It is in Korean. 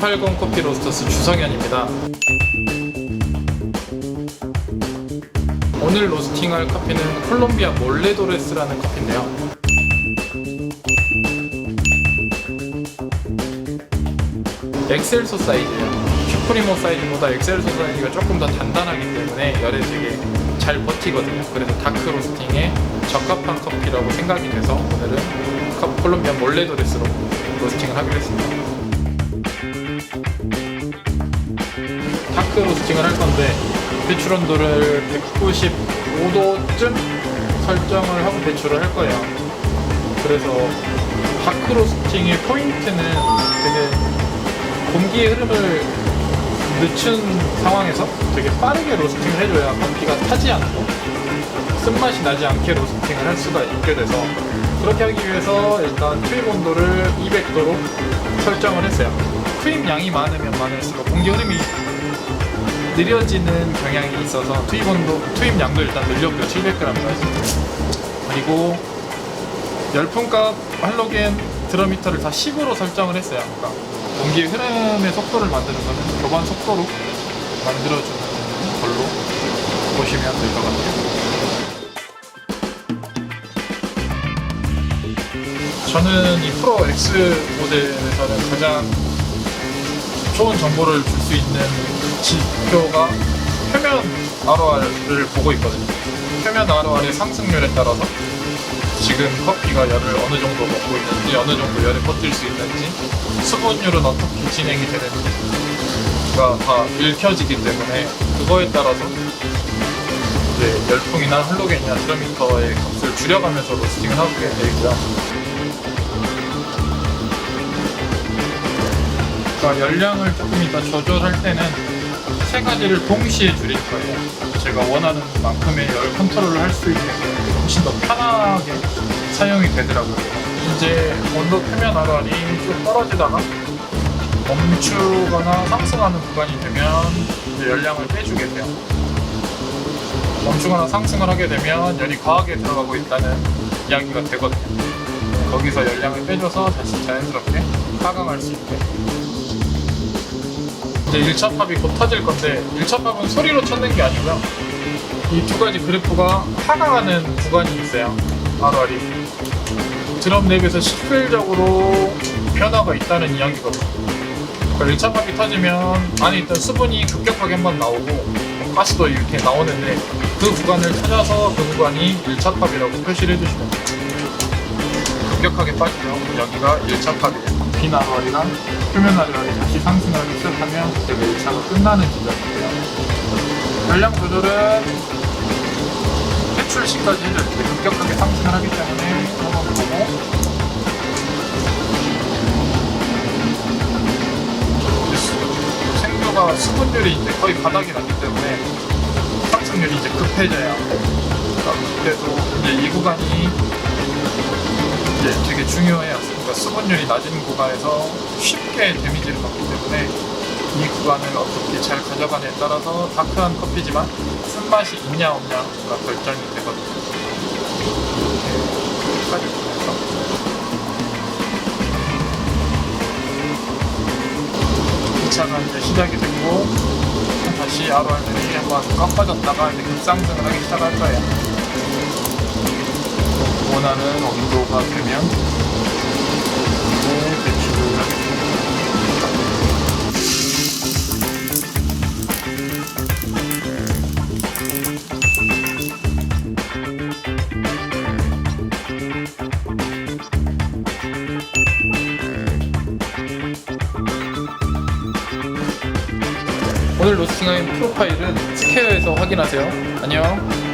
안녕하세요. 180 커피 로스터스 주성현입니다. 오늘 로스팅할 커피는 콜롬비아 몰레도레스라는 커피인데요. 엑셀소 사이즈예요. 슈프리모 사이즈보다 엑셀소 사이즈가 조금 더 단단하기 때문에 열에 되게 잘 버티거든요. 그래서 다크 로스팅에 적합한 커피라고 생각이 돼서 오늘은 컵- 콜롬비아 몰레도레스로 로스팅을 하기로 했습니다. 다크 로스팅을 할 건데 배출 온도를 195도쯤 설정을 하고 배출을 할 거예요. 그래서 다크 로스팅의 포인트는 되게 공기의 흐름을 늦춘 상황에서 되게 빠르게 로스팅을 해줘야 커피가 타지 않고 쓴맛이 나지 않게 로스팅을 할 수가 있게 돼서 그렇게 하기 위해서 일단 투입 온도를 200도로 설정을 했어요. 투입 양이 많으면 많을수록 공기 흐름이 느려지는 경향이 있어서 투입 온도, 투입 양도 일단 늘렸고요. 700g까지. 그리고 열풍값 할로겐 드러미터를 다 10으로 설정을 했어요. 그러니까 공기의 흐름의 속도를 만드는 거는 교반 속도로 만들어주는 걸로 보시면 될 것 같아요. 저는 이 프로 X 모델에서는 가장 좋은 정보를 줄 수 있는 지표가 표면 ROR을 보고 있거든요. 표면 ROR의 상승률에 따라서 지금 커피가 열을 어느 정도 먹고 있는지, 어느 정도 열에 버틸 수 있는지, 수분율은 어떻게 진행이 되는지가 다 읽혀지기 때문에 그거에 따라서 이제 열풍이나 할로겐이나 드러미터의 값을 줄여가면서 로스팅을 하게 되고요. 그러니까 열량을 조금 이따 조절할 때는 세 가지를 동시에 줄일 거예요. 제가 원하는 만큼의 열 컨트롤을 할 수 있는 게 훨씬 더 편하게 사용이 되더라고요. 이제 온도 표면 RR이 좀 떨어지다가 멈추거나 상승하는 구간이 되면 열량을 빼주게 돼요. 멈추거나 상승을 하게 되면 열이 과하게 들어가고 있다는 이야기가 되거든요. 거기서 열량을 빼줘서 다시 자연스럽게 하강할 수 있게 이제 1차 팝이 곧 터질 건데 1차 팝은 소리로 찾는 게 아니고요. 이 두 가지 그래프가 하강하는 구간이 있어요. RR이 드럼 랩에서 실질적으로 변화가 있다는 이야기거든요. 그러니까 1차 팝이 터지면 안에 있던 수분이 급격하게 한번 나오고 가스도 이렇게 나오는데 그 구간을 찾아서 그 구간이 1차 팝이라고 표시를 해주시면 돼요 급격하게 빠지죠. 여기가 1차 팝이에요 빈 RR이랑 표면 RR이 다시 상승하기 시작하면 그때가 1차가 끝나는 지점인데요. 열량 조절은 배출 시까지. 근데 급격하게 상승을 하기 때문에 한번 보고 생도가 수분율이 이제 거의 바닥이 났기 때문에 상승률이 이제 급해져요. 그때도 이제 이 구간이 이제 되게 중요해요. 그러니까 수분율이 낮은 구간에서 쉽게 데미지를 받기 때문에 이 구간을 어떻게 잘 가져가냐에 따라서 다크한 커피지만 쓴맛이 있냐 없냐가 결정이 되거든요. 이렇게까지 보면서 2차가 이제 시작이 됐고 다시 RR들이 한번 꺾어졌다가 이제 급상승을 하기 시작할 거예요. 원하는 온도가 되면 오늘 로스팅한 프로파일은 스퀘어에서 확인하세요. 안녕.